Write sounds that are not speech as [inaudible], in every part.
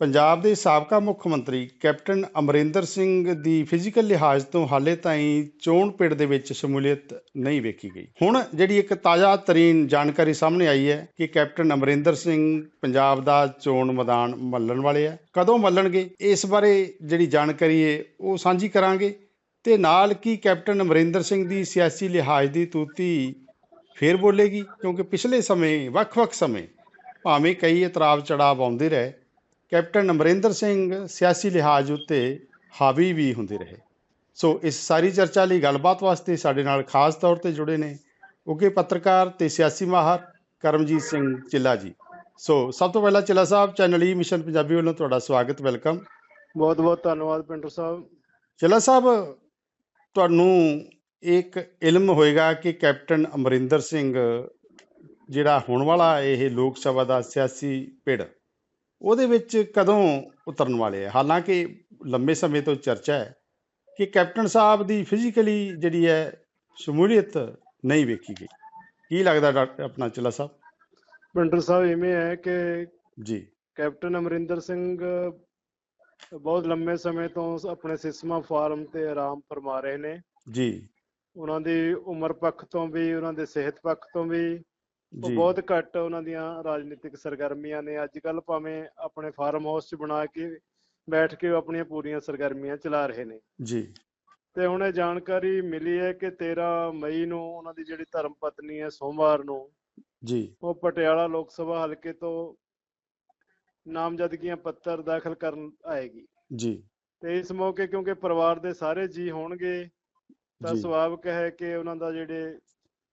ਪੰਜਾਬ ਦੇ ਸਾਬਕਾ ਮੁੱਖ ਮੰਤਰੀ ਕੈਪਟਨ ਅਮਰਿੰਦਰ ਸਿੰਘ ਦੀ ਫਿਜ਼ੀਕਲ ਲਿਹਾਜ਼ ਤੋਂ ਹਾਲੇ ਤਾਈਂ ਚੋਣ ਪਿੜ ਦੇ ਵਿੱਚ ਸ਼ਮੂਲੀਅਤ ਨਹੀਂ ਵੇਖੀ ਗਈ। ਹੁਣ ਜਿਹੜੀ ਇੱਕ ਤਾਜ਼ਾ ਤਰੀਨ ਜਾਣਕਾਰੀ ਸਾਹਮਣੇ ਆਈ ਹੈ ਕਿ ਕੈਪਟਨ ਅਮਰਿੰਦਰ ਸਿੰਘ ਪੰਜਾਬ ਦਾ ਚੋਣ ਮੈਦਾਨ ਮੱਲਣ ਵਾਲੇ ਆ। ਕਦੋਂ ਮੱਲਣਗੇ? ਇਸ ਬਾਰੇ ਜਿਹੜੀ ਜਾਣਕਾਰੀ ਹੈ, ਉਹ ਸਾਂਝੀ ਕਰਾਂਗੇ। ਤੇ ਨਾਲ ਕੀ ਕੈਪਟਨ ਅਮਰਿੰਦਰ ਸਿੰਘ ਦੀ ਸਿਆਸੀ ਲਿਹਾਜ਼ ਦੀ ਤੂਤੀ ਫੇਰ ਬੋਲੇਗੀ? ਕਿਉਂਕਿ ਪਿਛਲੇ ਸਮੇਂ, ਵੱਖ-ਵੱਖ ਸਮੇਂ ਭਾਵੇਂ ਕਈ ਇਤਰਾਜ਼ ਚੜਾਵ ਆਉਂਦੇ ਰਹੇ ਕੈਪਟਨ ਅਮਰਿੰਦਰ ਸਿੰਘ ਸਿਆਸੀ ਲਿਹਾਜ਼ ਉੱਤੇ ਹਾਵੀ ਵੀ ਹੁੰਦੇ ਰਹੇ। ਸੋ ਇਸ ਸਾਰੀ ਚਰਚਾ ਲਈ ਗੱਲਬਾਤ ਵਾਸਤੇ ਸਾਡੇ ਨਾਲ ਖਾਸ ਤੌਰ ਤੇ ਜੁੜੇ ਨੇ ਉੱਘੇ ਪੱਤਰਕਾਰ ਤੇ ਸਿਆਸੀ ਮਾਹਰ ਕਰਮਜੀਤ ਸਿੰਘ ਚਿੱਲਾ ਜੀ। ਸੋ ਸਭ ਤੋਂ ਪਹਿਲਾਂ Chilla Sahib channel E mission Punjabi ਵੱਲੋਂ ਤੁਹਾਡਾ ਸਵਾਗਤ ਵੈਲਕਮ। ਬਹੁਤ ਬਹੁਤ ਧੰਨਵਾਦ ਪਿੰਟੂ ਸਾਹਿਬ। ਚਿੱਲਾ ਸਾਹਿਬ ਤੁਹਾਨੂੰ ਇੱਕ ਇਲਮ ਹੋਏਗਾ ਕਿ ਕੈਪਟਨ ਅਮਰਿੰਦਰ ਸਿੰਘ ਜਿਹੜਾ ਹੋਣ ਵਾਲਾ ਇਹ ਲੋਕ ਸਭਾ ਦਾ ਸਿਆਸੀ ਪਿੜ ਉਹਦੇ ਵਿੱਚ ਕਦੋਂ ਉਤਰਨ ਵਾਲੇ ਹੈ ਹਾਲਾਂਕਿ ਲੰਬੇ ਸਮੇਂ ਤੋਂ ਚਰਚਾ ਹੈ ਕਿ ਕੈਪਟਨ ਸਾਹਿਬ ਦੀ ਫਿਜ਼ੀਕਲੀ ਜਿਹੜੀ ਹੈ ਸ਼ਮੂਲੀਅਤ ਨਹੀਂ ਵੇਖੀ ਗਈ। ਕੀ ਲੱਗਦਾ ਡਾਕਟਰ ਆਪਣਾ ਚਿੱਲਾ ਸਾਹਿਬ? ਪਿੰਟੂ ਸਾਹਿਬ ਇਵੇਂ ਹੈ ਕਿ ਜੀ। ਕੈਪਟਨ ਅਮਰਿੰਦਰ ਸਿੰਘ ਬਹੁਤ ਲੰਮੇ ਸਮੇਂ ਤੋਂ ਆਪਣੇ ਸਿਸਮਾ ਫਾਰਮ ਤੇ ਆਰਾਮ ਫਰਮਾ ਰਹੇ ਨੇ। ਜੀ। ਉਹਨਾਂ ਦੀ ਉਮਰ ਪੱਖ ਤੋਂ ਵੀ ਉਹਨਾਂ ਦੇ ਸਿਹਤ ਪੱਖ ਤੋਂ ਵੀ ਉਹ ਬਹੁਤ ਘੱਟ ਉਹਨਾਂ ਦੀਆਂ ਰਾਜਨੀਤਿਕ ਸਰਗਰਮੀਆਂ ਨੇ। ਅੱਜ ਕੱਲ ਭਾਵੇਂ ਆਪਣੇ ਫਾਰਮ ਹਾਊਸ 'ਚ ਬਣਾ ਕੇ ਬੈਠ ਕੇ ਆਪਣੀਆਂ ਪੂਰੀਆਂ ਸਰਗਰਮੀਆਂ ਚਲਾ ਰਹੇ ਨੇ। ਜੀ। ਤੇ ਹੁਣ ਇਹ ਜਾਣਕਾਰੀ ਮਿਲੀ ਹੈ ਕਿ 13 ਮਈ ਨੂੰ ਉਹਨਾਂ ਦੀ ਜਿਹੜੀ ਧਰਮ ਪਤਨੀ ਹੈ ਸੋਮਵਾਰ ਨੂੰ ਜੀ। ਉਹ ਪਟਿਆਲਾ ਲੋਕ ਸਭਾ ਹਲਕੇ ਤੋਂ ਨਾਮਜ਼ਦਗੀਆਂ ਪੱਤਰ ਦਾਖਲ ਕਰਨ ਆਏਗੀ। ਜੀ। ਤੇ ਇਸ ਮੌਕੇ ਕਿਉਂਕਿ ਪਰਿਵਾਰ ਦੇ ਸਾਰੇ ਜੀ ਹੋਣਗੇ ਤਾਂ ਸੁਭਾਵਿਕ ਹੈ ਕਿ ਉਹਨਾਂ ਦਾ ਜਿਹੜੇ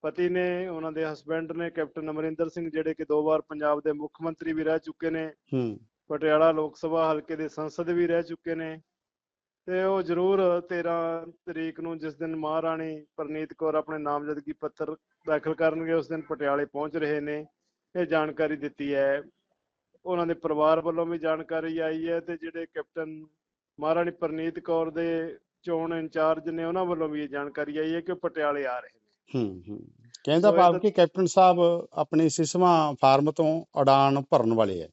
ਪਤੀ ਨੇ ਉਹਨਾਂ ਦੇ ਹਸਬੰਡ ਨੇ ਕੈਪਟਨ ਅਮਰਿੰਦਰ ਸਿੰਘ ਜਿਹੜੇ ਕਿ ਦੋ ਵਾਰ ਪੰਜਾਬ ਦੇ ਮੁੱਖ ਮੰਤਰੀ ਵੀ ਰਹਿ ਚੁੱਕੇ ਨੇ। ਹੂੰ। ਪਟਿਆਲਾ ਲੋਕ ਸਭਾ ਹਲਕੇ ਦੇ ਸੰਸਦ ਵੀ ਰਹਿ ਚੁੱਕੇ ਨੇ। ਤੇ ਉਹ ਜ਼ਰੂਰ 13 ਤਰੀਕ ਨੂੰ ਜਿਸ ਦਿਨ ਮਹਾਰਾਣੀ ਪ੍ਰਨੀਤ ਕੌਰ ਆਪਣੇ ਨਾਮਜ਼ਦਗੀ ਪੱਤਰ ਦਾਖਲ ਕਰਨਗੇ ਉਸ ਦਿਨ ਪਟਿਆਲੇ ਪਹੁੰਚ ਰਹੇ ਨੇ। ਇਹ ਜਾਣਕਾਰੀ ਦਿੱਤੀ ਹੈ। ਉਹਨਾਂ ਦੇ ਪਰਿਵਾਰ ਵੱਲੋਂ ਵੀ ਜਾਣਕਾਰੀ ਆਈ ਹੈ ਤੇ ਜਿਹੜੇ ਕੈਪਟਨ ਮਹਾਰਾਣੀ ਪ੍ਰਨੀਤ ਕੌਰ ਦੇ ਚੋਣ ਇੰਚਾਰਜ ਨੇ ਉਹਨਾਂ ਵੱਲੋਂ ਵੀ ਇਹ ਜਾਣਕਾਰੀ ਆਈ ਹੈ ਕਿ ਉਹ ਪਟਿਆਲੇ ਆ ਰਹੇ ਹੂੰ ਹੂੰ। ਕਹਿੰਦਾ ਸੋ ਇਹ ਭਾਵ ਤਾਂ- ਕਿ ਕੈਪਟਨ ਸਾਹਿਬ ਆਪਣੇ ਸਿਸਮਾ ਫਾਰਮ ਤੋਂ ਉਡਾਨ ਭਰਨ ਵਾਲੇ ਹੈ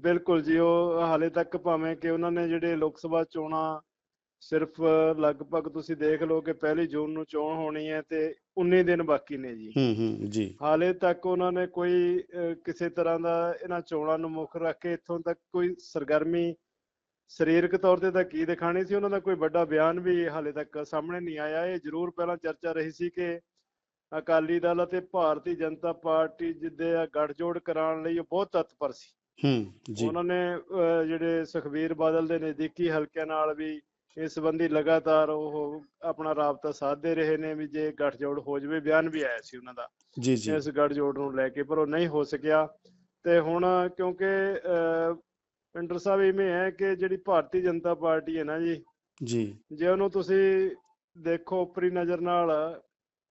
ਬਿਲਕੁਲ ਜੀ ਉਹ ਹਾਲੇ ਤੱਕ ਭਾਵੇਂ ਕਿ ਉਹਨਾਂ ਨੇ ਜਿਹੜੇ ਲੋਕ ਸਭਾ ਚੋਣਾਂ ਸਿਰਫ ਲਗਭਗ ਤੁਸੀਂ ਦੇਖ ਲਓ ਕਿ ਪਹਿਲੀ ਜੂਨ ਨੂੰ ਚੋਣ ਹੋਣੀ ਹੈ ਤੇ 19 ਦਿਨ ਬਾਕੀ ਨੇ ਜੀ। ਹੂੰ ਹੂੰ ਜੀ। ਹਾਲੇ ਤੱਕ ਉਹਨਾਂ ਨੇ ਕੋਈ ਅਹ, ਕਿਸੇ ਤਰ੍ਹਾਂ ਦਾ ਇਹਨਾਂ ਚੋਣਾਂ ਨੂੰ ਮੁੱਖ ਰੱਖ ਕੇ ਇੱਥੋਂ ਤੱਕ ਕੋਈ ਸਰਗਰਮੀ ਸਰੀਰਕ ਤੌਰ ਤੇ ਤਾਂ ਕੀ ਦਿਖਾਣੀ ਸੀ ਉਹਨਾਂ ਦਾ ਕੋਈ ਵੱਡਾ ਬਿਆਨ ਵੀ ਹਾਲੇ ਤੱਕ ਸਾਹਮਣੇ ਨਹੀਂ ਆਇਆ। ਇਹ ਜ਼ਰੂਰ ਪਹਿਲਾਂ ਚਰਚਾ ਰਹੀ ਸੀ ਕਿ ਅਕਾਲੀ ਦਲ ਅਤੇ ਭਾਰਤੀ ਜਨਤਾ ਪਾਰਟੀ ਜਿੱਦੇ ਆ ਗੱਠਜੋੜ ਕਰਾਉਣ ਲਈ ਉਹ ਬਹੁਤ ਤਤਪਰ ਸੀ। ਹੂੰ ਜੀ। ਉਹਨਾਂ ਨੇ ਜਿਹੜੇ ਸੁਖਬੀਰ ਬਾਦਲ ਦੇ ਨਜ਼ਦੀਕੀ ਹਲਕਿਆਂ ਨਾਲ ਵੀ ਇਸ ਸੰਬੰਧੀ ਲਗਾਤਾਰ ਉਹ ਆਪਣਾ ਰਾਬਤਾ ਸਾਧਦੇ ਰਹੇ ਨੇ ਵੀ ਜੇ ਗੱਠਜੋੜ ਹੋ ਜਾਵੇ ਬਿਆਨ ਵੀ ਆਇਆ ਸੀ ਉਹਨਾਂ ਦਾ ਜੀ ਜੀ। ਇਸ ਗੱਠਜੋੜ ਨੂੰ ਲੈ ਕੇ ਪਰ ਉਹ ਨਹੀਂ ਹੋ ਸਕਿਆ। ਤੇ ਹੁਣ ਕਿਉਂਕਿ ਪਿੰਡਰ ਸਾਹਿਬ ਇਵੇਂ ਹੈ ਕਿ ਜਿਹੜੀ ਭਾਰਤੀ ਜਨਤਾ ਪਾਰਟੀ ਹੈ ਨਾ ਜੀ ਜੀ। ਜੇ ਉਹਨੂੰ ਤੁਸੀਂ ਦੇਖੋ ਉਪਰੀ ਨਜ਼ਰ ਨਾਲ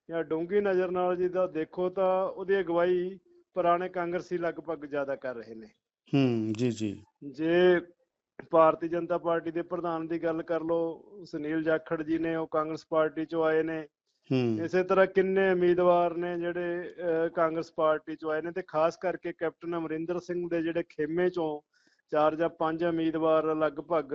ਜਾਂ ਡੂੰਘੀ ਨਜ਼ਰ ਨਾਲ ਜੀ ਤਾਂ ਦੇਖੋ ਤਾਂ ਉਹਦੀ ਅਗਵਾਈ ਪੁਰਾਣੇ ਕਾਂਗਰਸੀ ਲਗਭਗ ਜ਼ਿਆਦਾ ਕਰ ਰਹੇ ਨੇ। ਹੂੰ ਜੀ ਜੀ। ਜੇ ਭਾਰਤੀ ਜਨਤਾ ਪਾਰਟੀ ਦੇ ਪ੍ਰਧਾਨ ਦੀ ਗੱਲ ਕਰ ਲਓ ਸੁਨੀਲ ਜਾਖੜ ਜੀ ਨੇ ਉਹ ਕਾਂਗਰਸ ਪਾਰਟੀ ਚੋਂ ਆਏ ਨੇ। ਹੂੰ। ਇਸੇ ਤਰ੍ਹਾਂ ਕਿੰਨੇ ਉਮੀਦਵਾਰ ਨੇ ਜਿਹੜੇ ਕਾਂਗਰਸ ਪਾਰਟੀ ਚੋਂ ਆਏ ਨੇ ਤੇ ਖਾਸ ਕਰਕੇ ਕੈਪਟਨ ਅਮਰਿੰਦਰ ਸਿੰਘ ਦੇ ਜਿਹੜੇ ਖੇਮੇ ਚੋਂ ਚਾਰ ਜਾਂ ਪੰਜ ਉਮੀਦਵਾਰ ਲਗਭਗ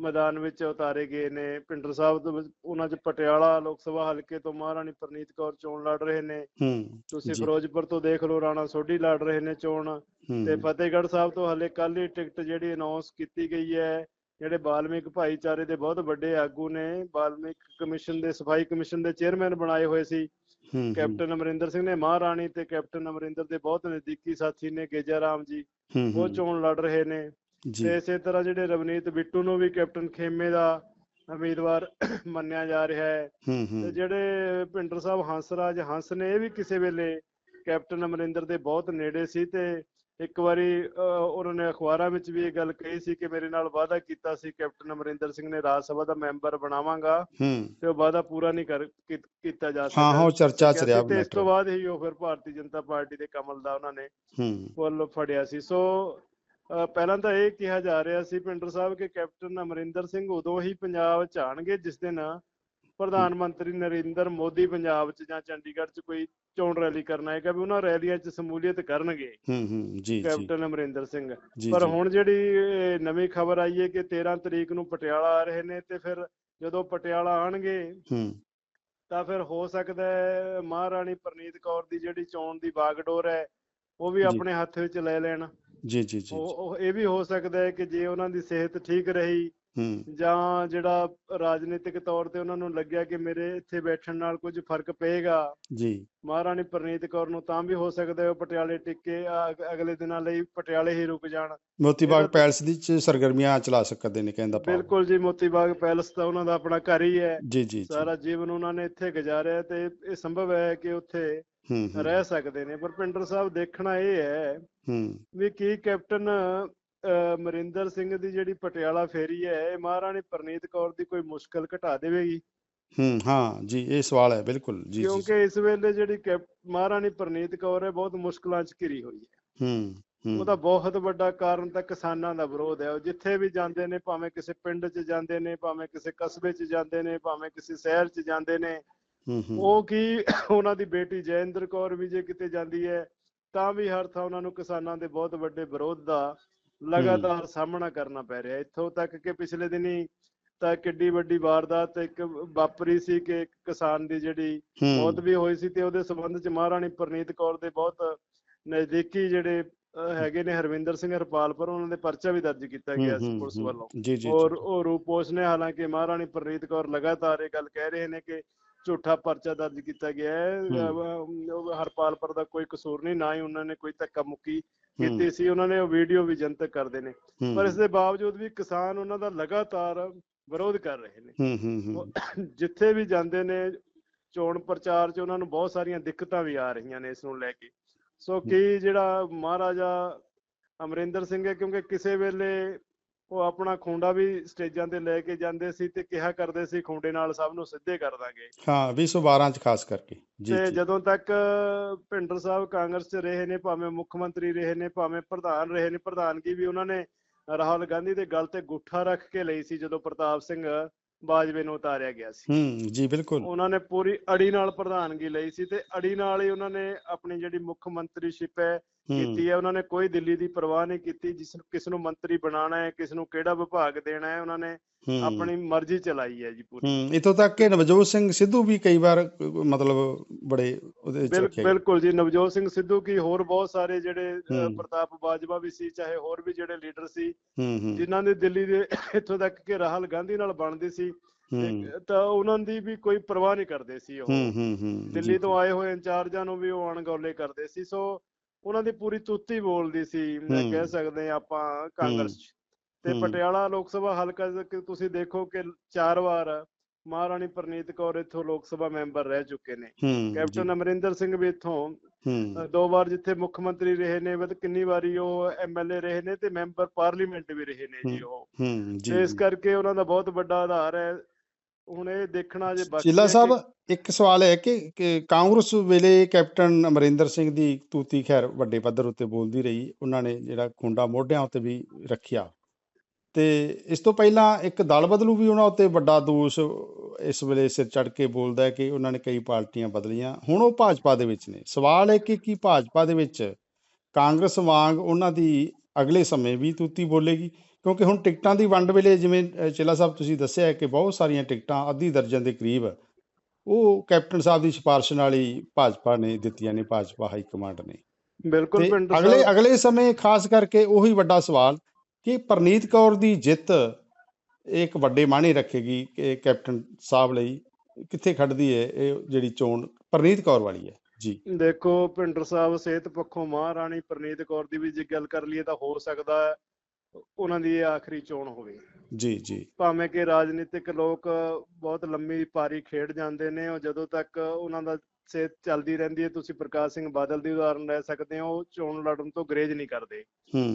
ਮੈਦਾਨ ਵਿੱਚ ਉਤਾਰੇ ਗਏ ਨੇ। ਪਿੰਡਰ ਸਾਹਿਬ ਤੋਂ ਉਹਨਾਂ 'ਚ ਪਟਿਆਲਾ ਲੋਕ ਸਭਾ ਹਲਕੇ ਤੋਂ ਮਹਾਰਾਣੀ ਪ੍ਰਨੀਤ ਕੌਰ ਚੋਣ ਲੜ ਰਹੇ ਨੇ। ਹੂੰ ਤੁਸੀਂ। ਫਿਰੋਜ਼ਪੁਰ ਤੋਂ ਦੇਖ ਲਓ ਰਾਣਾ ਸੋਢੀ ਲੜ ਰਹੇ ਨੇ ਚੋਣ। ਤੇ ਫਤਿਹਗੜ੍ਹ ਸਾਹਿਬ ਤੋਂ ਹਲੇ ਕੱਲ ਹੀ ਟਿਕਟ ਜਿਹੜੀ ਅਨਾਉਂਸ ਕੀਤੀ ਗਈ ਹੈ ਜਿਹੜੇ ਬਾਲਮਿਕ ਭਾਈਚਾਰੇ ਦੇ ਬਹੁਤ ਵੱਡੇ ਆਗੂ ਨੇ। ਬਾਲਮਿਕ ਕਮਿਸ਼ਨ ਦੇ ਸਫ਼ਾਈ ਕਮਿਸ਼ਨ ਦੇ ਚੇਅਰਮੈਨ ਬਣਾਏ ਹੋਏ ਸੀ। ਕੈਪਟਨ ਅਮਰਿੰਦਰ ਸਿੰਘ ਨੇ ਮਹਾਰਾਣੀ ਤੇ ਕੈਪਟਨ ਅਮਰਿੰਦਰ ਦੇ ਬਹੁਤ ਨਜ਼ਦੀਕੀ ਸਾਥੀ ਨੇ ਗੇਜਾ ਰਾਮ ਜੀ। ਉਹ ਚੋਣ ਲੜ ਰਹੇ ਨੇ। ਤੇ ਇਸੇ ਤਰ੍ਹਾਂ ਜਿਹੜੇ ਰਵਨੀਤ ਬਿੱਟੂ ਨੂੰ ਵੀ ਕੈਪਟਨ ਖੇਮੇ ਦਾ ਉਮੀਦਵਾਰ [coughs] ਮੰਨਿਆ ਜਾ ਰਿਹਾ ਹੈ। ਹੂੰ ਤੇ ਹੂੰ ਜਿਹੜੇ ਭਿੰਡਰ ਸਾਹਿਬ ਹੰਸਰਾਜ ਹੰਸ ਨੇ ਇਹ ਵੀ ਕਿਸੇ ਵੇਲੇ ਕੈਪਟਨ ਅਮਰਿੰਦਰ ਦੇ ਬਹੁਤ ਨੇੜੇ ਸੀ ਤੇ ਇੱਕ ਵਾਰੀ ਉਹਨਾਂ ਨੇ ਅਖਬਾਰਾਂ ਵਿੱਚ ਵੀ ਇਹ ਗੱਲ ਕਹੀ ਸੀ ਕਿ ਮੇਰੇ ਨਾਲ ਵਾਅਦਾ ਕੀਤਾ ਸੀ ਕੈਪਟਨ ਅਮਰਿੰਦਰ ਸਿੰਘ ਨੇ ਰਾਜ ਸਭਾ ਦਾ ਮੈਂਬਰ ਬਣਾਵਾਂਗਾ ਹੂੰ। ਤੇ ਉਹ ਵਾਅਦਾ ਪੂਰਾ ਨਹੀਂ ਕਰ ਕੀਤਾ ਜਾ ਹਾਂ ਹਾਂ ਉਹ ਚਰਚਾ ਚ ਸਕਿਆ ਰਿਹਾ ਤੇ ਇਸ ਤੋਂ ਬਾਅਦ ਹੀ ਉਹ ਫਿਰ ਭਾਰਤੀ ਜਨਤਾ ਪਾਰਟੀ ਦੇ ਕਮਲ ਦਾ ਉਹਨਾਂ ਨੇ ਹੂੰ। ਫੁੱਲ ਫੜਿਆ ਸੀ। ਸੋ ਪਹਿਲਾਂ ਤਾਂ ਇਹ ਕਿਹਾ ਜਾ ਰਿਹਾ ਸੀ ਪਿੰਡਰ ਸਾਹਿਬ ਕਿ ਕੈਪਟਨ ਅਮਰਿੰਦਰ ਸਿੰਘ ਉਦੋਂ ਹੀ ਪੰਜਾਬ ਚ ਆਣਗੇ ਜਿਸ ਦਿਨ ਪ੍ਰਧਾਨ ਮੰਤਰੀ ਨਰਿੰਦਰ ਮੋਦੀ ਪੰਜਾਬ 'ਚ ਜਾਂ ਚੰਡੀਗੜ੍ਹ 'ਚ ਕੋਈ ਚੋਣ ਰੈਲੀ ਕਰਨ ਆਏਗਾ ਵੀ ਉਹਨਾਂ ਰੈਲੀਆਂ 'ਚ ਸ਼ਮੂਲੀਅਤ ਕਰਨਗੇ। ਹੂੰ ਹੂੰ ਜੀ ਜੀ। ਕੈਪਟਨ ਅਮਰਿੰਦਰ ਸਿੰਘ। ਪਰ ਹੁਣ ਜਿਹੜੀ ਨਵੀਂ ਖਬਰ ਆਈ ਹੈ ਕਿ 13 ਤਰੀਕ ਨੂੰ ਪਟਿਆਲਾ ਆ ਰਹੇ ਨੇ ਤੇ ਫਿਰ ਜਦੋਂ ਪਟਿਆਲਾ ਆਣਗੇ ਹੂੰ। ਤਾਂ ਫਿਰ ਹੋ ਸਕਦਾ ਹੈ ਮਹਾਰਾਣੀ ਪ੍ਰਨੀਤ ਕੌਰ ਦੀ ਜਿਹੜੀ ਚੋਣ ਦੀ ਬਾਗਡੋਰ ਹੈ ਉਹ ਵੀ। ਆਪਣੇ ਹੱਥ ਵਿੱਚ ਲੈ ਲੈਣ। ਜੀ ਜੀ ਜੀ ਉਹ ਉਹ ਇਹ ਵੀ ਹੋ ਸਕਦਾ ਹੈ ਕਿ ਜੇ ਉਹਨਾਂ ਦੀ ਸਿਹਤ ਠੀਕ ਰਹੀ ਜਾਂ ਜਿਹੜਾ ਰਾਜਨੀਤਿਕ ਤੌਰ ਤੇ ਉਹਨਾਂ ਨੂੰ ਲੱਗਿਆ ਕਿ ਮੇਰੇ ਇੱਥੇ ਬੈਠਣ ਨਾਲ ਕੁਝ ਫ਼ਰਕ ਪਏਗਾ। ਜੀ। ਮਹਾਰਾਣੀ ਪ੍ਰਨੀਤ ਕੌਰ ਨੂੰ ਤਾਂ ਵੀ ਹੋ ਸਕਦਾ ਹੈ ਉਹ ਪਟਿਆਲੇ ਟਿੱਕੇ ਅਗ- ਅਗਲੇ ਦਿਨਾਂ ਲਈ ਪਟਿਆਲੇ ਹੀ ਰੁਕ ਜਾਣ। ਮੋਤੀ ਬਾਗ ਇਹਦਾ- ਪੈਲਸ ਦੀ ਸਰਗਰਮੀਆਂ ਚਲਾ ਸਕਦੇ ਨੇ ਕਹਿੰਦਾ ਬਿਲਕੁਲ ਜੀ ਮੋਤੀ ਬਾਗ ਪੈਲਸ ਤਾਂ ਉਹਨਾਂ ਦਾ ਆਪਣਾ ਘਰ ਹੀ ਹੈ। ਜੀ ਜੀ ਸਾਰਾ ਜੀਵਨ ਉਹਨਾਂ ਨੇ ਇੱਥੇ ਗੁਜ਼ਾਰਿਆ ਤੇ ਇਹ ਸੰਭਵ ਹੈ ਕਿ ਉੱਥੇ ਰਹਿ ਸਕਦੇ ਨੇ। ਪਰ ਪਿੰਡਰ ਸਾਹਿਬ ਦੇਖਣਾ ਇਹ ਹੈ ਹੂੰ। ਵੀ ਕੀ ਕੈਪਟਨ ਅਹ, ਅਮਰਿੰਦਰ ਸਿੰਘ ਦੀ ਜਿਹੜੀ ਪਟਿਆਲਾ ਫੇਰੀ ਹੈ ਇਹ ਮਹਾਰਾਣੀ ਪ੍ਰਨੀਤ ਕੌਰ ਦੀ ਕੋਈ ਮੁਸ਼ਕਲ ਘਟਾ ਦੇਵੇਗੀ? ਹੂੰ ਹਾਂ ਜੀ ਇਹ ਸਵਾਲ ਹੈ ਬਿਲਕੁਲ ਜੀ ਜੀ ਕਿਉਂਕਿ ਇਸ ਵੇਲੇ ਜਿਹੜੀ ਮਹਾਰਾਣੀ ਪ੍ਰਨੀਤ ਕੌਰ ਹੈ ਬਹੁਤ ਮੁਸ਼ਕਲਾਂ 'ਚ ਘਿਰੀ ਹੋਈ ਹੈ। ਹੂੰ ਉਹਦਾ ਬਹੁਤ ਵੱਡਾ ਕਾਰਨ ਤਾਂ ਕਿਸਾਨਾਂ ਦਾ ਵਿਰੋਧ ਹੈ। ਉਹ ਜਿੱਥੇ ਵੀ ਜਾਂਦੇ ਨੇ ਭਾਵੇਂ ਕਿਸੇ ਪਿੰਡ 'ਚ ਜਾਂਦੇ ਨੇ ਭਾਵੇਂ ਕਿਸੇ ਕਸਬੇ 'ਚ ਜਾਂਦੇ ਨੇ ਭਾਵੇਂ ਕਿਸੇ ਸ਼ਹਿਰ 'ਚ ਜਾਂਦੇ ਨੇ ਹੂੰ ਹੂੰ। ਉਹ ਕੀ ਉਹਨਾਂ ਦੀ ਬੇਟੀ ਜੈਇੰਦਰ ਕੌਰ ਵੀ ਜੇ ਕਿਤੇ ਜਾਂਦੀ ਹੈ ਤਾਂ ਵੀ ਹਰ ਥਾਂ ਉਹਨਾਂ ਨੂੰ ਕਿਸਾਨਾਂ ਦੇ ਬਹੁਤ ਵੱਡੇ ਵਿਰੋਧ ਦਾ ਲਗਾਤਾਰ ਸਾਹਮਣਾ ਕਰਨਾ ਪੈ ਰਿਹਾ। ਇੱਥੋਂ ਤੱਕ ਕਿ ਪਿਛਲੇ ਦਿਨੀ ਤਾਂ ਕਿੱਡੀ ਵੱਡੀ ਵਾਰਦਾਤ ਇੱਕ ਵਾਪਰੀ ਸੀ ਕਿ ਇੱਕ ਕਿਸਾਨ ਦੀ ਜਿਹੜੀ ਮੌਤ ਵੀ ਹੋਈ ਸੀ ਤੇ ਉਹਦੇ ਸੰਬੰਧ ਚ ਮਹਾਰਾਣੀ ਪ੍ਰਨੀਤ ਕੌਰ ਦੇ ਬਹੁਤ ਨਜ਼ਦੀਕੀ ਜਿਹੜੇ ਹੈਗੇ ਨੇ ਹਰਵਿੰਦਰ ਸਿੰਘ ਹਰਪਾਲਪੁਰ ਉਹਨਾਂ ਦੇ ਪਰਚਾ ਵੀ ਦਰਜ ਕੀਤਾ ਗਿਆ ਸੀ ਪੁਲਿਸ ਵੱਲੋਂ। ਔਰ। ਉਹ ਰੂਪੋਸ਼ ਨੇ ਹਾਲਾਂਕਿ ਮਹਾਰਾਣੀ ਪ੍ਰਨੀਤ ਕੌਰ ਲਗਾਤਾਰ ਇਹ ਗੱਲ ਕਹਿ ਰਹੇ ਨੇ ਕਿ ਝੂਠਾ ਪਰਚਾ ਦਰਜ ਕੀਤਾ ਗਿਆ ਹੈ। ਹਰਪਾਲਪੁਰ ਦਾ ਕੋਈ ਕਸੂਰ ਨਹੀਂ ਨਾ ਹੀ ਉਹਨਾਂ ਨੇ ਕੋਈ ਧੱਕਾ ਮੁੱਕੀ ਕੀਤੀ ਸੀ ਉਹਨਾਂ ਨੇ ਉਹ ਵੀਡੀਓ ਵੀ ਜਨਤਕ ਕਰਦੇ ਨੇ। ਪਰ ਇਸ ਦੇ ਬਾਵਜੂਦ ਵੀ ਕਿਸਾਨ ਉਹਨਾਂ ਦਾ ਲਗਾਤਾਰ ਵਿਰੋਧ ਕਰ ਰਹੇ ਨੇ। ਜਿੱਥੇ ਵੀ ਜਾਂਦੇ ਨੇ ਚੋਣ ਪ੍ਰਚਾਰ 'ਚ ਉਹਨਾਂ ਨੂੰ ਬਹੁਤ ਸਾਰੀਆਂ ਦਿੱਕਤਾਂ ਵੀ ਆ ਰਹੀਆਂ ਨੇ ਇਸ ਨੂੰ ਲੈ ਕੇ। ਸੋ ਕੀ ਜਿਹੜਾ ਮਹਾਰਾਜਾ ਅਮਰਿੰਦਰ ਸਿੰਘ ਹੈ ਕਿਉਂਕਿ ਕਿਸੇ ਵੇਲੇ ਉਹ ਆਪਣਾ ਖੁੰਡਾ ਵੀ ਸਟੇਜਾਂ ਤੇ ਲੈ ਕੇ ਜਾਂਦੇ ਸੀ ਤੇ ਕਿਹਾ ਕਰਦੇ ਸੀ ਖੁੰਡੇ ਨਾਲ ਸਭ ਨੂੰ ਸਿੱਧੇ ਕਰ ਦਾਂਗੇ। ਹਾਂ 2012 ਚ ਖਾਸ ਕਰਕੇ। ਜੀ ਤੇ ਜੀ। ਜਦੋਂ ਤੱਕ ਭਿੰਡਰ ਸਾਹਿਬ ਕਾਂਗਰਸ 'ਚ ਰਹੇ ਨੇ ਭਾਵੇਂ ਮੁੱਖ ਮੰਤਰੀ ਰਹੇ ਨੇ ਭਾਵੇਂ ਪ੍ਰਧਾਨ ਰਹੇ ਨੇ ਪ੍ਰਧਾਨਗੀ ਵੀ ਉਹਨਾਂ ਨੇ ਰਾਹੁਲ ਗਾਂਧੀ ਦੇ ਗਲ ਤੇ ਗੁੱਠਾ ਰੱਖ ਕੇ ਲਈ ਸੀ ਜਦੋਂ ਪ੍ਰਤਾਪ ਸਿੰਘ ਬਾਜਵੇ ਨੂੰ ਉਤਾਰਿਆ ਗਿਆ ਸੀ। ਹੂੰ ਜੀ ਬਿਲਕੁਲ। ਉਹਨਾਂ ਨੇ ਪੂਰੀ ਅੜੀ ਨਾਲ ਪ੍ਰਧਾਨਗੀ ਲਈ ਸੀ ਤੇ ਅੜੀ ਨਾਲ ਹੀ ਉਹਨਾਂ ਨੇ ਆਪਣੀ ਜਿਹੜੀ ਮੁੱਖ ਮੰਤਰੀਸ਼ਿਪ ਹੈ ਹੂੰ ਕੀਤੀ ਹੈ। ਉਹਨਾਂ ਨੇ ਕੋਈ ਦਿੱਲੀ ਦੀ ਪਰਵਾਹ ਨਹੀਂ ਕੀਤੀ ਜਿਸ ਨੂੰ ਕਿਸ ਨੂੰ ਮੰਤਰੀ ਬਣਾਉਣਾ ਹੈ ਕਿਸ ਨੂੰ ਕਿਹੜਾ ਵਿਭਾਗ ਦੇਣਾ ਹੈ ਉਹਨਾਂ ਨੇ ਆਪਣੀ ਮਰਜ਼ੀ ਚਲਾਈ ਹੈ ਜੀ ਪੂਰੀ। ਹੂੰ ਇਤੋਂ ਤੱਕ ਕਿ ਨਵਜੋਤ ਸਿੰਘ ਸਿੱਧੂ ਵੀ ਕਈ ਵਾਰ ਮਤਲਬ ਬੜੇ ਉਹਦੇ ਵਿੱਚ ਰੱਖਿਆ। ਬਿਲਕੁਲ ਜੀ ਨਵਜੋਤ ਸਿੰਘ ਸਿੱਧੂ ਕੀ ਹੋਰ ਬਹੁਤ ਸਾਰੇ ਜਿਹੜੇ। ਪ੍ਰਤਾਪ ਬਾਜਵਾ ਵੀ ਸੀ ਚਾਹੇ ਹੋਰ ਵੀ ਜਿਹੜੇ ਲੀਡਰ ਸੀ ਹੂੰ ਹੂੰ। ਜਿਨ੍ਹਾਂ ਦੇ ਦਿੱਲੀ ਦੇ ਇੱਥੋਂ ਤੱਕ ਕਿ ਰਾਹੁਲ ਗਾਂਧੀ ਨਾਲ ਬਣਦੀ ਸੀ ਤੇ- ਉਹਨਾਂ ਦੀ ਵੀ ਕੋਈ ਪਰਵਾਹ ਨਹੀਂ ਕਰਦੇ ਸੀ ਉਹ। ਹੂੰ ਹੂੰ ਹੂੰ। ਦਿੱਲੀ ਤੋਂ ਆਏ ਹੋਏ ਇੰਚਾਰਜਾਂ ਨੂੰ ਵੀ ਉਹ ਅਣਗੌਲੇ ਕਰਦੇ ਸੀ ਸੋ ਉਹਨਾਂ ਦੀ ਪੂਰੀ ਤੂਤੀ ਬੋਲਦੀ ਸੀ ਮੈਂ। ਕਹਿ ਸਕਦੇ ਆਪਾਂ ਕਾਂਗਰਸ ਤੇ। ਪਟਿਆਲਾ ਲੋਕ ਸਭਾ ਹਲਕਾ ਤੁਸੀਂ ਦੇਖੋ ਕਿ ਚਾਰ ਵਾਰ ਮਹਾਰਾਣੀ ਪ੍ਰਨੀਤ ਕੌਰ ਇੱਥੋਂ ਲੋਕ ਸਭਾ ਮੈਂਬਰ ਰਹਿ ਚੁੱਕੇ ਨੇ ਕੈਪਟਨ ਅਮਰਿੰਦਰ ਸਿੰਘ ਵੀ ਇੱਥੋਂ ਦੋ ਵਾਰ ਜਿੱਥੇ ਮੁੱਖ ਮੰਤਰੀ ਰਹੇ ਨੇ ਬਤ ਕਿੰਨੀ ਵਾਰੀ ਉਹ ਐਮਐਲਏ ਰਹੇ ਨੇ ਤੇ ਮੈਂਬਰ ਪਾਰਲੀਮੈਂਟ ਵੀ ਰਹੇ ਨੇ ਜੀ ਉਹ ਇਸ। ਕਰਕੇ ਉਹਨਾਂ ਦਾ ਬਹੁਤ ਵੱਡਾ ਆਧਾਰ ਹੈ ਹੁਣ ਇਹ ਦੇਖਣਾ ਜੇ ਬਾਕੀ ਚੀਲਾ ਸਾਹਿਬ ਇੱਕ ਸਵਾਲ ਹੈ ਕਿ ਕਿ ਕਾਂਗਰਸ ਵੇਲੇ ਕੈਪਟਨ ਅਮਰਿੰਦਰ ਸਿੰਘ ਦੀ ਤੂਤੀ ਖੈਰ ਵੱਡੇ ਪੱਧਰ ਉੱਤੇ ਬੋਲਦੀ ਰਹੀ ਉਹਨਾਂ ਨੇ ਜਿਹੜਾ ਖੁੰਡਾ ਮੋਢਿਆਂ ਉੱਤੇ ਵੀ ਰੱਖਿਆ। ਤੇ ਇਸ ਤੋਂ ਪਹਿਲਾਂ ਇੱਕ ਦਲ ਬਦਲੂ ਵੀ ਉਹਨਾਂ ਉੱਤੇ ਵੱਡਾ ਦੋਸ਼ ਇਸ ਵੇਲੇ ਸਿਰ ਚੜ ਕੇ ਬੋਲਦਾ ਹੈ ਕਿ ਉਹਨਾਂ ਨੇ ਕਈ ਪਾਰਟੀਆਂ ਬਦਲੀਆਂ। ਹੁਣ ਉਹ ਭਾਜਪਾ ਦੇ ਵਿੱਚ ਨੇ। ਸਵਾਲ ਹੈ ਕਿ ਕੀ ਭਾਜਪਾ ਦੇ ਵਿੱਚ ਕਾਂਗਰਸ ਵਾਂਗ ਉਹਨਾਂ ਦੀ ਅਗਲੇ ਸਮੇਂ ਵੀ ਤੂਤੀ ਬੋਲੇਗੀ? ਕਿਉਂਕਿ ਹੁਣ ਟਿਕਟਾਂ ਦੀ ਵੰਡ ਵੇਲੇ ਜਿਵੇਂ ਚੇਲਾ ਸਾਹਿਬ ਤੁਸੀਂ ਦੱਸਿਆ ਕਿ ਬਹੁਤ ਸਾਰੀਆਂ ਟਿਕਟਾਂ ਅੱਧੀ ਦਰਜਨ ਦੇ ਕਰੀਬ ਉਹ ਕੈਪਟਨ ਸਾਹਿਬ ਦੀ ਸਿਫਾਰਿਸ਼ ਨਾਲ ਹੀ ਭਾਜਪਾ ਨੇ ਦਿੱਤੀਆਂ ਨੇ ਭਾਜਪਾ ਹਾਈ ਕਮਾਂਡ ਨੇ। ਬਿਲਕੁਲ ਪਿੰਡ ਅਗਲੇ ਸਾਹਿਬ। ਅਗਲੇ ਸਮੇਂ ਖਾਸ ਕਰਕੇ ਉਹੀ ਵੱਡਾ ਸਵਾਲ ਕਿ ਪ੍ਰਨੀਤ ਕੌਰ ਦੀ ਜਿੱਤ ਇੱਕ ਵੱਡੇ ਮਾਇਨੇ ਰੱਖੇਗੀ ਕਿ ਕੈਪਟਨ ਸਾਹਿਬ ਲਈ ਕਿੱਥੇ ਖੜਦੀ ਹੈ ਇਹ ਜਿਹੜੀ ਚੋਣ ਪ੍ਰਨੀਤ ਕੌਰ ਵਾਲੀ ਹੈ? ਜੀ। ਦੇਖੋ ਪਿੰਡਰ ਸਾਹਿਬ ਸਿਹਤ ਪੱਖੋਂ ਮਹਾਰਾਣੀ ਪ੍ਰਨੀਤ ਕੌਰ ਦੀ ਵੀ ਜੇ ਗੱਲ ਕਰ ਲਈਏ ਤਾਂ ਹੋ ਸਕਦਾ ਹੈ ਉਹਨਾਂ ਦੀ ਆਖਰੀ ਚੋਣ ਹੋਵੇ। ਜੀ ਜੀ। ਭਾਵੇਂ ਕਿ ਰਾਜਨੀਤਿਕ ਲੋਕ ਬਹੁਤ ਲੰਮੀ ਪਾਰੀ ਖੇਡ ਜਾਂਦੇ ਨੇ ਉਹ ਜਦੋਂ ਤੱਕ ਉਹਨਾਂ ਦਾ ਸਿਹਤ ਚੱਲਦੀ ਰਹਿੰਦੀ ਹੈ ਤੁਸੀਂ ਪ੍ਰਕਾਸ਼ ਸਿੰਘ ਬਾਦਲ ਦੀ ਉਦਾਹਰਨ ਲੈ ਸਕਦੇ ਹੋ ਚੋਣ ਲੜਨ ਤੋਂ ਗਰੇਜ ਨਹੀਂ ਕਰਦੇ।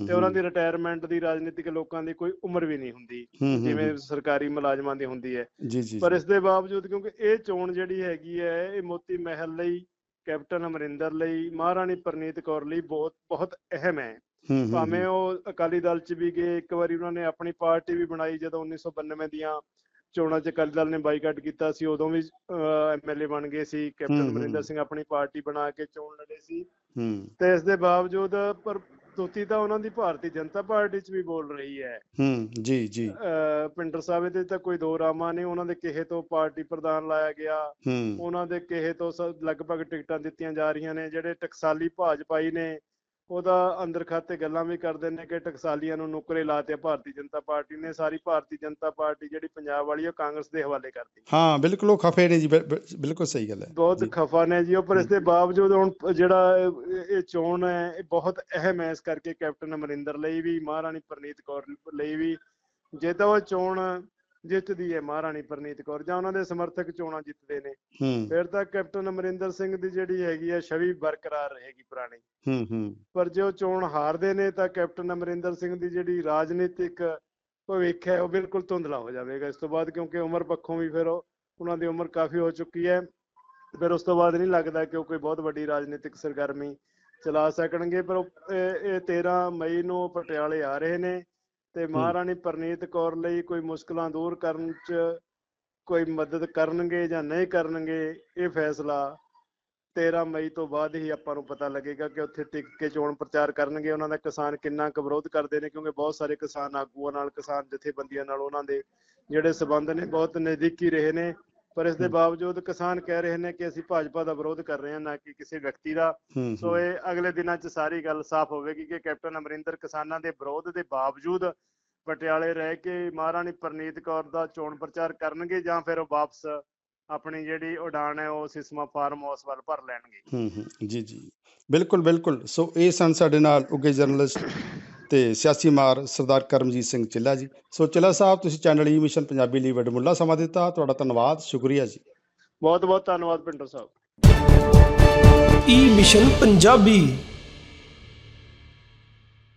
ਤੇ ਉਹਨਾਂ ਦੀ ਰਿਟਾਇਰਮੈਂਟ ਦੀ ਰਾਜਨੀਤਿਕ ਲੋਕਾਂ ਦੀ ਕੋਈ ਉਮਰ ਵੀ ਨਹੀਂ ਹੁੰਦੀ ਜਿਵੇਂ। ਸਰਕਾਰੀ ਮੁਲਾਜ਼ਮਾਂ ਦੀ ਹੁੰਦੀ ਹੈ। ਪਰ। ਇਸ ਦੇ ਬਾਵਜੂਦ ਕਿਉਂਕਿ ਇਹ ਚੋਣ ਜਿਹੜੀ ਹੈਗੀ ਹੈ ਇਹ ਮੋਤੀ ਮਹਿਲ ਲਈ ਕੈਪਟਨ ਅਮਰਿੰਦਰ ਲਈ ਮਹਾਰਾਣੀ ਪ੍ਰਨੀਤ ਕੌਰ ਲਈ ਬਹੁਤ ਬਹੁਤ ਅਹਿਮ ਹੂੰ, ਭਾਵੇਂ। ਉਹ ਅਕਾਲੀ ਦਲ ਚ ਵੀ ਗਏ ਇੱਕ ਵਾਰੀ ਉਹਨਾਂ ਨੇ ਆਪਣੀ ਪਾਰਟੀ ਵੀ ਬਣਾਈ ਜਦੋਂ 1992 ਦੀਆਂ ਚੋਣਾਂ 'ਚ ਅਕਾਲੀ ਦਲ ਨੇ ਬਾਈਕਾਟ ਕੀਤਾ ਸੀ ਉਦੋਂ ਵੀ ਐਮਐਲਏ ਬਣ ਗਏ ਸੀ ਕੈਪਟਨ। ਅਮਰਿੰਦਰ ਸਿੰਘ ਆਪਣੀ ਪਾਰਟੀ ਬਣਾ ਕੇ ਚੋਣ ਲੜੇ ਸੀ। ਹੂੰ। ਤੇ ਇਸ ਦੇ ਬਾਵਜੂਦ ਪਰ ਤੋਤੀ ਤਾਂ ਉਹਨਾਂ ਦੀ ਭਾਰਤੀ ਜਨਤਾ ਪਾਰਟੀ 'ਚ ਵੀ ਬੋਲ ਰਹੀ ਹੈ। ਹੂੰ ਜੀ ਜੀ। ਪਿੰਡਰ ਸਾਹਿਬ ਦੇ ਤਾਂ ਕੋਈ ਦੋ ਰਾਮਾ ਨਹੀਂ ਉਹਨਾਂ ਦੇ ਕਿਹੇ ਤੋਂ ਪਾਰਟੀ ਪ੍ਰਧਾਨ ਲਾਇਆ ਗਿਆ। ਉਹਨਾਂ ਦੇ ਕਿਹੇ ਤੋਂ ਲਗਭਗ ਟਿਕਟਾਂ ਦਿੱਤੀਆਂ ਜਾ ਰਹੀਆਂ ਨੇ ਜਿਹੜੇ ਟਕਸਾਲੀ ਭਾਜਪਾਈ ਨੇ ਉਹਦਾ ਅੰਦਰ ਖਾਤੇ ਗੱਲਾਂ ਵੀ ਕਰਦੇ ਨੇ ਕਿ ਟਕਸਾਲੀਆਂ ਨੂੰ ਨੁਕਰੇ ਲਾਤੇ ਭਾਰਤੀ ਜਨਤਾ ਪਾਰਟੀ ਨੇ ਸਾਰੀ ਭਾਰਤੀ ਜਨਤਾ ਪਾਰਟੀ ਜਿਹੜੀ ਪੰਜਾਬ ਵਾਲੀ ਉਹ ਕਾਂਗਰਸ ਦੇ ਹਵਾਲੇ ਕਰਤੀ ਹਾਂ ਬਿਲਕੁਲ ਉਹ ਖਫੇ ਨੇ ਜੀ ਬਿਲ- ਬਿਲ- ਬਿਲਕੁਲ ਸਹੀ ਗੱਲ ਹੈ। ਬਹੁਤ। ਖਫਾ ਨੇ ਜੀ ਉਹ ਪਰ ਇਸ ਦੇ ਬਾਵਜੂਦ ਹੁਣ ਜਿਹੜਾ ਇਹ ਚੋਣ ਹੈ ਇਹ ਬਹੁਤ ਅਹਿਮ ਹੈ ਇਸ ਕਰਕੇ ਕੈਪਟਨ ਅਮਰਿੰਦਰ ਲਈ ਵੀ ਮਹਾਰਾਣੀ ਪ੍ਰਨੀਤ ਕੌਰ ਲਈ ਵੀ। ਜੇ ਤਾਂ ਉਹ ਚੋਣ ਜਿੱਤਦੀ ਹੈ ਮਹਾਰਾਣੀ ਪ੍ਰਨੀਤ ਕੌਰ ਜਾਂ ਉਹਨਾਂ ਦੇ ਸਮਰਥਕ ਚੋਣਾਂ ਜਿੱਤਦੇ ਨੇ। ਫਿਰ ਤਾਂ ਕੈਪਟਨ ਅਮਰਿੰਦਰ ਸਿੰਘ ਦੀ ਜਿਹੜੀ ਹੈਗੀ ਹੈ ਛਵੀ ਬਰਕਰਾਰ ਰਹੇਗੀ ਪੁਰਾਣੀ। ਹੂੰ ਹੂੰ। ਪਰ ਜੇ ਉਹ ਚੋਣ ਹਾਰਦੇ ਨੇ ਤਾਂ ਕੈਪਟਨ ਅਮਰਿੰਦਰ ਸਿੰਘ ਦੀ ਜਿਹੜੀ ਰਾਜਨੀਤਿਕ ਭਵਿੱਖ ਹੈ ਉਹ ਬਿਲਕੁਲ ਧੁੰਦਲਾ ਹੋ ਜਾਵੇਗਾ। ਇਸ ਤੋਂ ਬਾਅਦ ਕਿਉਂਕਿ ਉਮਰ ਪੱਖੋਂ ਵੀ ਫਿਰ ਉਹ ਉਹਨਾਂ ਦੀ ਉਮਰ ਕਾਫੀ ਹੋ ਚੁੱਕੀ ਹੈ। ਫਿਰ ਉਸ ਤੋਂ ਬਾਅਦ ਨਹੀਂ ਲੱਗਦਾ ਕਿ ਉਹ ਕੋਈ ਬਹੁਤ ਵੱਡੀ ਰਾਜਨੀਤਿਕ ਸਰਗਰਮੀ ਚਲਾ ਸਕਣਗੇ। ਪਰ ਇਹ ਇਹ 13 ਮਈ ਨੂੰ ਪਟਿਆਲੇ ਆ ਰਹੇ ਨੇ। ਤੇ ਮਹਾਰਾਣੀ ਪ੍ਰਨੀਤ ਕੌਰ ਲਈ ਕੋਈ ਮੁਸ਼ਕਲਾਂ ਦੂਰ ਕਰਨ ਚ ਕੋਈ ਮਦਦ ਕਰਨਗੇ ਜਾਂ ਨਹੀਂ ਕਰਨਗੇ ਇਹ ਫੈਸਲਾ 13 ਮਈ ਤੋਂ ਬਾਅਦ ਹੀ ਆਪਾਂ ਨੂੰ ਪਤਾ ਲੱਗੇਗਾ ਕਿ ਉੱਥੇ ਟਿਕ ਕੇ ਚੋਣ ਪ੍ਰਚਾਰ ਕਰਨਗੇ। ਉਹਨਾਂ ਦਾ ਕਿਸਾਨ ਕਿੰਨਾ ਕੁ ਵਿਰੋਧ ਕਰਦੇ ਨੇ ਕਿਉਂਕਿ ਬਹੁਤ ਸਾਰੇ ਕਿਸਾਨ ਆਗੂਆਂ ਨਾਲ ਕਿਸਾਨ ਜਥੇਬੰਦੀਆਂ ਨਾਲ ਉਹਨਾਂ ਦੇ ਜਿਹੜੇ ਸਬੰਧ ਨੇ ਬਹੁਤ ਨਜ਼ਦੀਕੀ ਰਹੇ ਨੇ। ਪਰ ਇਸ ਦੇ। ਬਾਵਜੂਦ ਕਿਸਾਨ ਕਹਿ ਰਹੇ ਨੇ ਕਿ ਅਸੀਂ ਭਾਜਪਾ ਦਾ ਵਿਰੋਧ ਕਰ ਰਹੇ ਹਾਂ ਨਾ ਕਿ ਕਿਸੇ ਵਿਅਕਤੀ ਦਾ। ਸੋ ਇਹ ਅਗਲੇ ਦਿਨਾਂ 'ਚ ਸਾਰੀ ਗੱਲ ਸਾਫ਼ ਹੋਵੇਗੀ ਕਿ ਕੈਪਟਨ ਅਮਰਿੰਦਰ ਕਿਸਾਨਾਂ ਦੇ ਵਿਰੋਧ ਦੇ ਬਾਵਜੂਦ ਪਟਿਆਲੇ ਰਹਿ ਕੇ ਮਹਾਰਾਣੀ ਪ੍ਰਨੀਤ ਕੌਰ ਦਾ ਚੋਣ ਪ੍ਰਚਾਰ ਕਰਨਗੇ ਜਾਂ ਫਿਰ ਉਹ ਵਾਪਸ ਆਪਣੀ ਜਿਹੜੀ ਉਡਾਨ ਹੈ ਉਹ ਸਿਸਮਾ ਫਾਰਮ ਹਾਊਸ ਵੱਲ ਭਰ ਲੈਣਗੇ। ਹੂੰ ਹੂੰ। ਜੀ ਜੀ। ਬਿਲਕੁਲ ਬਿਲਕੁਲ। ਸੋ ਇਹ ਸਨ ਸਾਡੇ ਨਾਲ ਉੱਗੇ ਜਰਨਲਿਸਟ ਤੇ ਸਿਆਸੀ ਮਾਰ ਸਰਦਾਰ ਕਰਮਜੀਤ ਸਿੰਘ ਚਿੱਲਾ ਜੀ। ਸੋ ਚਿੱਲਾ ਸਾਹਿਬ ਤੁਸੀਂ ਚੈਨਲ ਈ ਮਿਸ਼ਨ ਪੰਜਾਬੀ ਲਈ ਵੱਡਮੁੱਲਾ ਸਮਾਂ ਦਿੱਤਾ। ਤੁਹਾਡਾ ਧੰਨਵਾਦ ਸ਼ੁਕਰੀਆ ਜੀ। ਬਹੁਤ ਬਹੁਤ ਧੰਨਵਾਦ ਪਿੰਡਰ ਸਾਹਿਬ। E mission Punjabi.